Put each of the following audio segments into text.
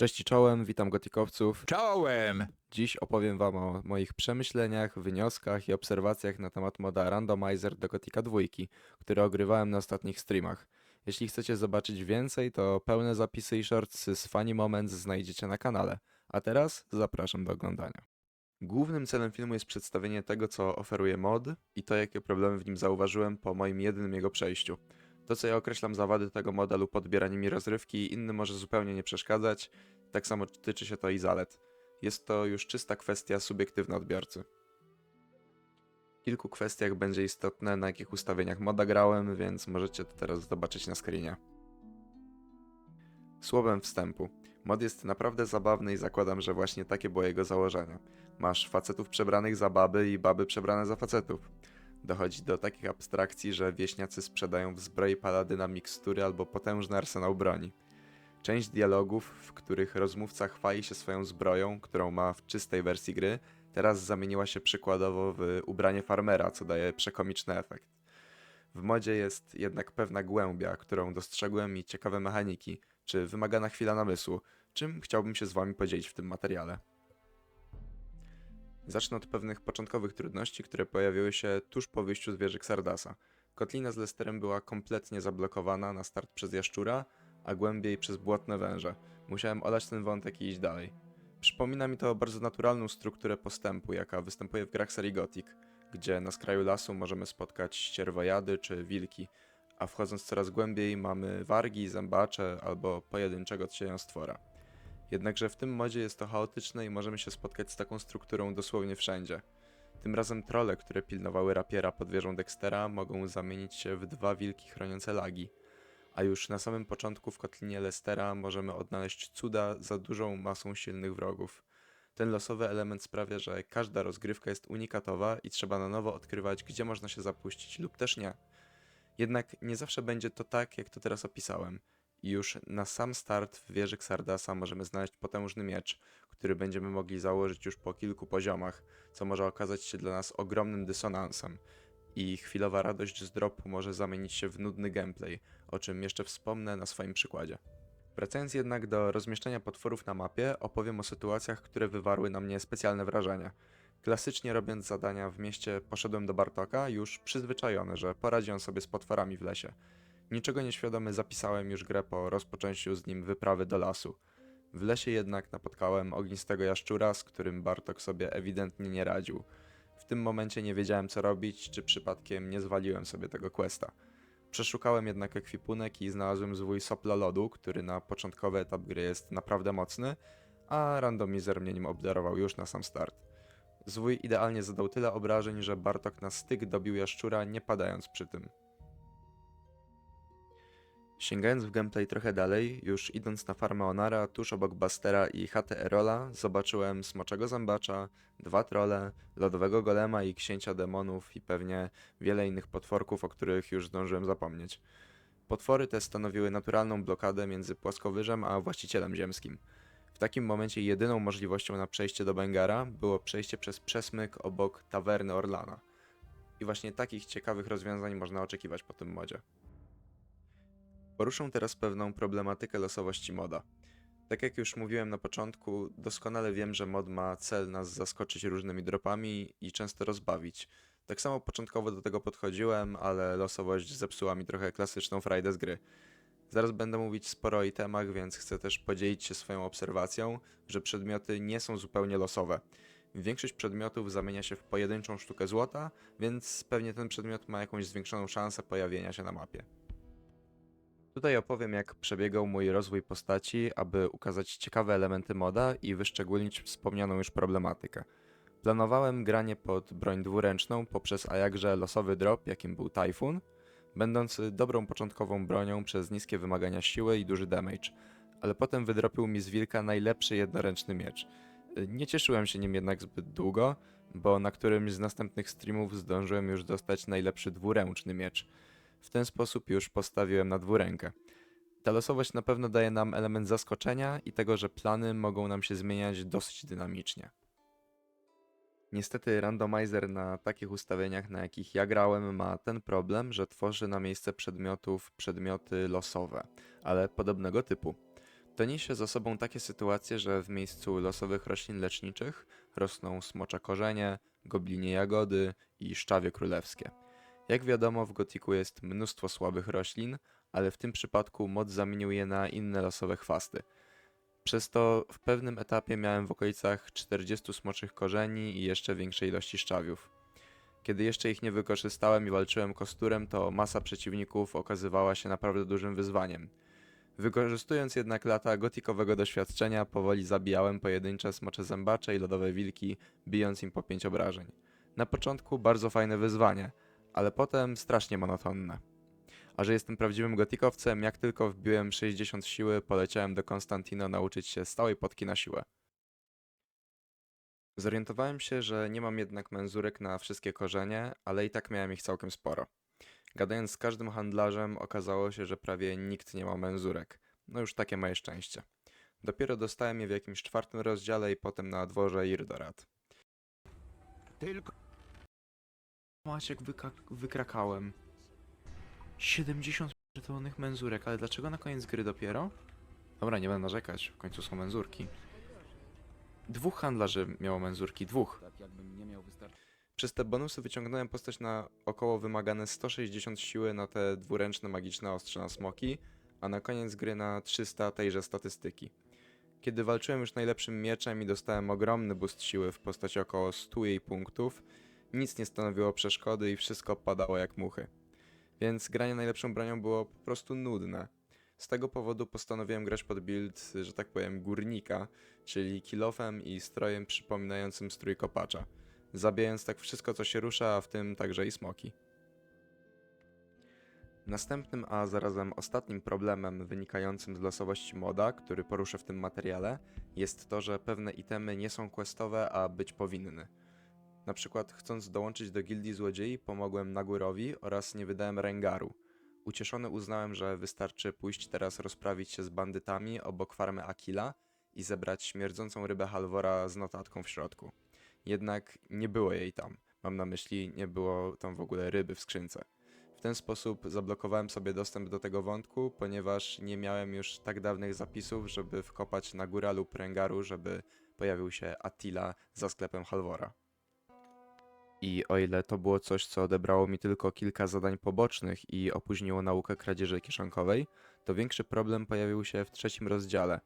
Cześć i czołem, witam gotikowców. Czołem! Dziś opowiem wam o moich przemyśleniach, wnioskach i obserwacjach na temat moda Randomizer do Gotika 2, który ogrywałem na ostatnich streamach. Jeśli chcecie zobaczyć więcej, to pełne zapisy i shortsy z Funny Moments znajdziecie na kanale. A teraz zapraszam do oglądania. Głównym celem filmu jest przedstawienie tego, co oferuje mod i to, jakie problemy w nim zauważyłem po moim jedynym jego przejściu. To, co ja określam za wady tego moda lub odbieranie mi rozrywki, innym może zupełnie nie przeszkadzać. Tak samo tyczy się to i zalet. Jest to już czysta kwestia subiektywna odbiorcy. W kilku kwestiach będzie istotne, na jakich ustawieniach moda grałem, więc możecie to teraz zobaczyć na screenie. Słowem wstępu. Mod jest naprawdę zabawny i zakładam, że właśnie takie było jego założenie. Masz facetów przebranych za baby i baby przebrane za facetów. Dochodzi do takich abstrakcji, że wieśniacy sprzedają w zbroi paladyna mikstury albo potężny arsenał broni. Część dialogów, w których rozmówca chwali się swoją zbroją, którą ma w czystej wersji gry, teraz zamieniła się przykładowo w ubranie farmera, co daje przekomiczny efekt. W modzie jest jednak pewna głębia, którą dostrzegłem i ciekawe mechaniki, czy wymagana chwila namysłu, czym chciałbym się z wami podzielić w tym materiale. Zacznę od pewnych początkowych trudności, które pojawiły się tuż po wyjściu z wieży Xardasa. Kotlina z Lesterem była kompletnie zablokowana na start przez jaszczura, a głębiej przez błotne węże. Musiałem olać ten wątek i iść dalej. Przypomina mi to bardzo naturalną strukturę postępu, jaka występuje w grach serii Gothic, gdzie na skraju lasu możemy spotkać ścierwojady czy wilki, a wchodząc coraz głębiej mamy wargi, zębacze albo pojedynczego cieniostwora. Jednakże w tym modzie jest to chaotyczne i możemy się spotkać z taką strukturą dosłownie wszędzie. Tym razem trole, które pilnowały rapiera pod wieżą Dextera, mogą zamienić się w dwa wilki chroniące lagi. A już na samym początku w kotlinie Lestera możemy odnaleźć cuda za dużą masą silnych wrogów. Ten losowy element sprawia, że każda rozgrywka jest unikatowa i trzeba na nowo odkrywać, gdzie można się zapuścić lub też nie. Jednak nie zawsze będzie to tak, jak to teraz opisałem. I już na sam start w wieży Xardasa możemy znaleźć potężny miecz, który będziemy mogli założyć już po kilku poziomach, co może okazać się dla nas ogromnym dysonansem. I chwilowa radość z dropu może zamienić się w nudny gameplay, o czym jeszcze wspomnę na swoim przykładzie. Wracając jednak do rozmieszczenia potworów na mapie, opowiem o sytuacjach, które wywarły na mnie specjalne wrażenie. Klasycznie robiąc zadania w mieście, poszedłem do Bartoka, już przyzwyczajony, że poradzi on sobie z potworami w lesie. Niczego nieświadomy zapisałem już grę po rozpoczęciu z nim wyprawy do lasu. W lesie jednak napotkałem ognistego jaszczura, z którym Bartok sobie ewidentnie nie radził. W tym momencie nie wiedziałem co robić, czy przypadkiem nie zwaliłem sobie tego questa. Przeszukałem jednak ekwipunek i znalazłem zwój sopla lodu, który na początkowy etap gry jest naprawdę mocny, a randomizer mnie nim obdarował już na sam start. Zwój idealnie zadał tyle obrażeń, że Bartok na styk dobił jaszczura, nie padając przy tym. Sięgając w gameplay trochę dalej, już idąc na farmę Onara, tuż obok Bastera i chatę Erola, zobaczyłem smoczego zębacza, dwa trole, lodowego golema i księcia demonów i pewnie wiele innych potworków, o których już zdążyłem zapomnieć. Potwory te stanowiły naturalną blokadę między płaskowyżem a właścicielem ziemskim. W takim momencie jedyną możliwością na przejście do Bengara było przejście przez przesmyk obok tawerny Orlana. I właśnie takich ciekawych rozwiązań można oczekiwać po tym modzie. Poruszę teraz pewną problematykę losowości moda. Tak jak już mówiłem na początku, doskonale wiem, że mod ma cel nas zaskoczyć różnymi dropami i często rozbawić. Tak samo początkowo do tego podchodziłem, ale losowość zepsuła mi trochę klasyczną frajdę z gry. Zaraz będę mówić sporo o itemach, więc chcę też podzielić się swoją obserwacją, że przedmioty nie są zupełnie losowe. Większość przedmiotów zamienia się w pojedynczą sztukę złota, więc pewnie ten przedmiot ma jakąś zwiększoną szansę pojawienia się na mapie. Tutaj opowiem, jak przebiegał mój rozwój postaci, aby ukazać ciekawe elementy moda i wyszczególnić wspomnianą już problematykę. Planowałem granie pod broń dwuręczną poprzez a jakże losowy drop, jakim był Typhoon, będący dobrą początkową bronią przez niskie wymagania siły i duży damage, ale potem wydropił mi z wilka najlepszy jednoręczny miecz. Nie cieszyłem się nim jednak zbyt długo, bo na którymś z następnych streamów zdążyłem już dostać najlepszy dwuręczny miecz. W ten sposób już postawiłem na dwurękę. Ta losowość na pewno daje nam element zaskoczenia i tego, że plany mogą nam się zmieniać dosyć dynamicznie. Niestety randomizer na takich ustawieniach, na jakich ja grałem, ma ten problem, że tworzy na miejsce przedmiotów przedmioty losowe, ale podobnego typu. To niesie za sobą takie sytuacje, że w miejscu losowych roślin leczniczych rosną smocze korzenie, goblinie jagody i szczawie królewskie. Jak wiadomo, w gotiku jest mnóstwo słabych roślin, ale w tym przypadku mod zamienił je na inne losowe chwasty. Przez to w pewnym etapie miałem w okolicach 40 smoczych korzeni i jeszcze większej ilości szczawiów. Kiedy jeszcze ich nie wykorzystałem i walczyłem kosturem, to masa przeciwników okazywała się naprawdę dużym wyzwaniem. Wykorzystując jednak lata gotikowego doświadczenia, powoli zabijałem pojedyncze smocze zębacze i lodowe wilki, bijąc im po pięć obrażeń. Na początku bardzo fajne wyzwanie, ale potem strasznie monotonne. A że jestem prawdziwym gotikowcem, jak tylko wbiłem 60 siły, poleciałem do Konstantino nauczyć się stałej potki na siłę. Zorientowałem się, że nie mam jednak menzurek na wszystkie korzenie, ale i tak miałem ich całkiem sporo. Gadając z każdym handlarzem, okazało się, że prawie nikt nie ma menzurek. No już takie moje szczęście. Dopiero dostałem je w jakimś czwartym rozdziale i potem na dworze Irdorat. Tylko Maciek wykrakałem. 70 żetonych menzurek, ale dlaczego na koniec gry dopiero? Dobra, nie będę narzekać, w końcu są menzurki. Dwóch handlarzy miało menzurki, dwóch. Przez te bonusy wyciągnąłem postać na około wymagane 160 siły na te dwuręczne magiczne ostrze na smoki, a na koniec gry na 300 tejże statystyki. Kiedy walczyłem już najlepszym mieczem i dostałem ogromny boost siły w postaci około 100 jej punktów, nic nie stanowiło przeszkody i wszystko padało jak muchy. Więc granie najlepszą bronią było po prostu nudne. Z tego powodu postanowiłem grać pod build, że tak powiem, górnika, czyli kilofem i strojem przypominającym strój kopacza zabijając tak wszystko, co się rusza, a w tym także i smoki. Następnym, a zarazem ostatnim problemem wynikającym z losowości moda, który poruszę w tym materiale, jest to, że pewne itemy nie są questowe, a być powinny. Na przykład chcąc dołączyć do gildii złodziei, pomogłem Nagurowi oraz nie wydałem Rengaru. Ucieszony uznałem, że wystarczy pójść teraz rozprawić się z bandytami obok farmy Akila i zebrać śmierdzącą rybę Halvora z notatką w środku jednak nie było jej tam. Mam na myśli, nie było tam w ogóle ryby w skrzynce. W ten sposób zablokowałem sobie dostęp do tego wątku, ponieważ nie miałem już tak dawnych zapisów, żeby wkopać na góra lub Rengaru, żeby pojawił się Attila za sklepem Halvora. I o ile to było coś, co odebrało mi tylko kilka zadań pobocznych i opóźniło naukę kradzieży kieszonkowej, to większy problem pojawił się w trzecim rozdziale.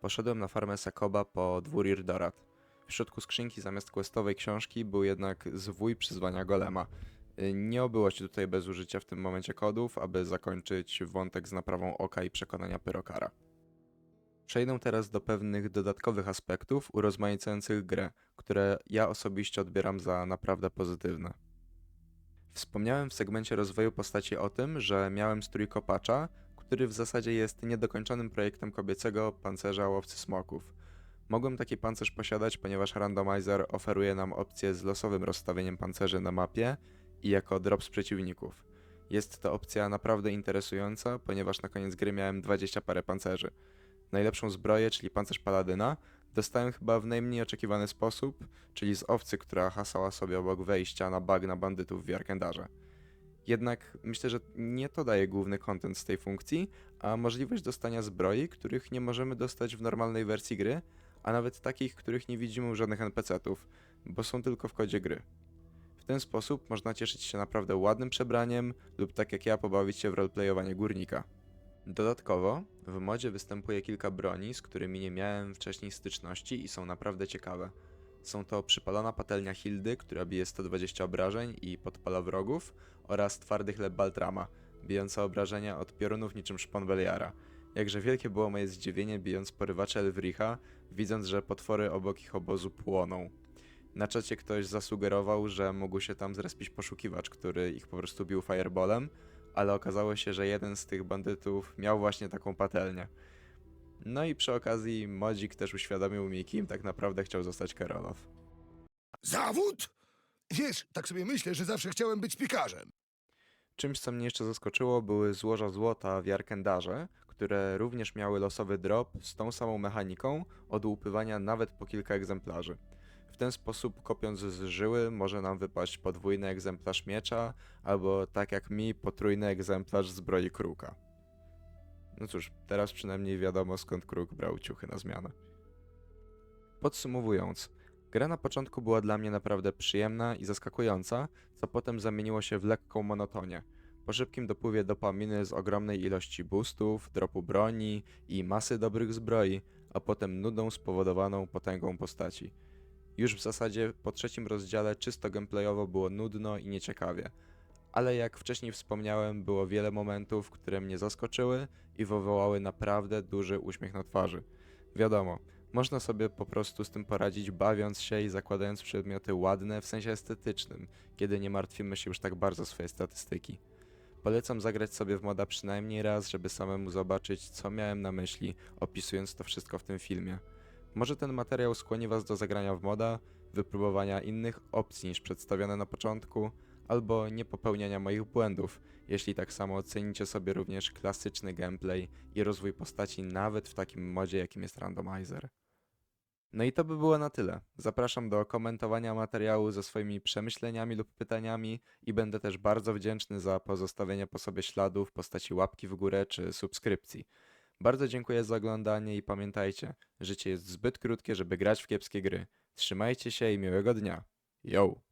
Poszedłem na farmę Sakoba po dwór Irdorat. W środku skrzynki zamiast questowej książki był jednak zwój przyzwania golema. Y, Nie obyło się tutaj bez użycia w tym momencie kodów, aby zakończyć wątek z naprawą oka i przekonania pyrokara. Przejdę teraz do pewnych dodatkowych aspektów urozmaicających grę, które ja osobiście odbieram za naprawdę pozytywne. Wspomniałem w segmencie rozwoju postaci o tym, że miałem strój kopacza, który w zasadzie jest niedokończonym projektem kobiecego pancerza łowcy smoków. Mogłem taki pancerz posiadać, ponieważ randomizer oferuje nam opcję z losowym rozstawieniem pancerzy na mapie i jako drop z przeciwników. Jest to opcja naprawdę interesująca, ponieważ na koniec gry miałem 20 parę pancerzy. Najlepszą zbroję, czyli pancerz paladyna, dostałem chyba w najmniej oczekiwany sposób, czyli z owcy, która hasała sobie obok wejścia na bagna bandytów w Jarkendarze. Jednak myślę, że nie to daje główny content z tej funkcji, a możliwość dostania zbroi, których nie możemy dostać w normalnej wersji gry, a nawet takich, których nie widzimy u żadnych NPC-ów, bo są tylko w kodzie gry. W ten sposób można cieszyć się naprawdę ładnym przebraniem lub tak jak ja pobawić się w roleplayowanie górnika. Dodatkowo w modzie występuje kilka broni, z którymi nie miałem wcześniej styczności i są naprawdę ciekawe. Są to przypalona patelnia Hildy, która bije 120 obrażeń i podpala wrogów, oraz twardy chleb Baltrama, bijąca obrażenia od piorunów niczym szpon Beliara. Jakże wielkie było moje zdziwienie bijąc porywacze Elwricha, widząc, że potwory obok ich obozu płoną. Na czacie ktoś zasugerował, że mógł się tam zrespić poszukiwacz, który ich po prostu bił fireballem, ale okazało się, że jeden z tych bandytów miał właśnie taką patelnię. No i przy okazji Modzik też uświadomił mi, kim tak naprawdę chciał zostać Kerolow. Zawód? Wiesz, tak sobie myślę, że zawsze chciałem być piekarzem. Czymś, co mnie jeszcze zaskoczyło, były złoża złota w Jarkendarze, które również miały losowy drop z tą samą mechaniką od łupywania nawet po kilka egzemplarzy. W ten sposób, kopiąc z żyły, może nam wypaść podwójny egzemplarz miecza, albo tak jak mi, potrójny egzemplarz zbroi kruka. No cóż, teraz przynajmniej wiadomo skąd kruk brał ciuchy na zmianę. Podsumowując, gra na początku była dla mnie naprawdę przyjemna i zaskakująca, co potem zamieniło się w lekką monotonię. Po szybkim dopływie dopaminy z ogromnej ilości boostów, dropu broni i masy dobrych zbroi, a potem nudą spowodowaną potęgą postaci. Już w zasadzie po trzecim rozdziale czysto gameplayowo było nudno i nieciekawie, ale jak wcześniej wspomniałem, było wiele momentów, które mnie zaskoczyły i wywołały naprawdę duży uśmiech na twarzy. Wiadomo, można sobie po prostu z tym poradzić, bawiąc się i zakładając przedmioty ładne w sensie estetycznym, kiedy nie martwimy się już tak bardzo o swoje statystyki. Polecam zagrać sobie w moda przynajmniej raz, żeby samemu zobaczyć, co miałem na myśli, opisując to wszystko w tym filmie. Może ten materiał skłoni Was do zagrania w moda, wypróbowania innych opcji niż przedstawione na początku, albo nie popełniania moich błędów, jeśli tak samo ocenicie sobie również klasyczny gameplay i rozwój postaci nawet w takim modzie jakim jest randomizer. No i to by było na tyle. Zapraszam do komentowania materiału ze swoimi przemyśleniami lub pytaniami i będę też bardzo wdzięczny za pozostawienie po sobie śladów w postaci łapki w górę czy subskrypcji. Bardzo dziękuję za oglądanie i pamiętajcie, życie jest zbyt krótkie, żeby grać w kiepskie gry. Trzymajcie się i miłego dnia. Yo!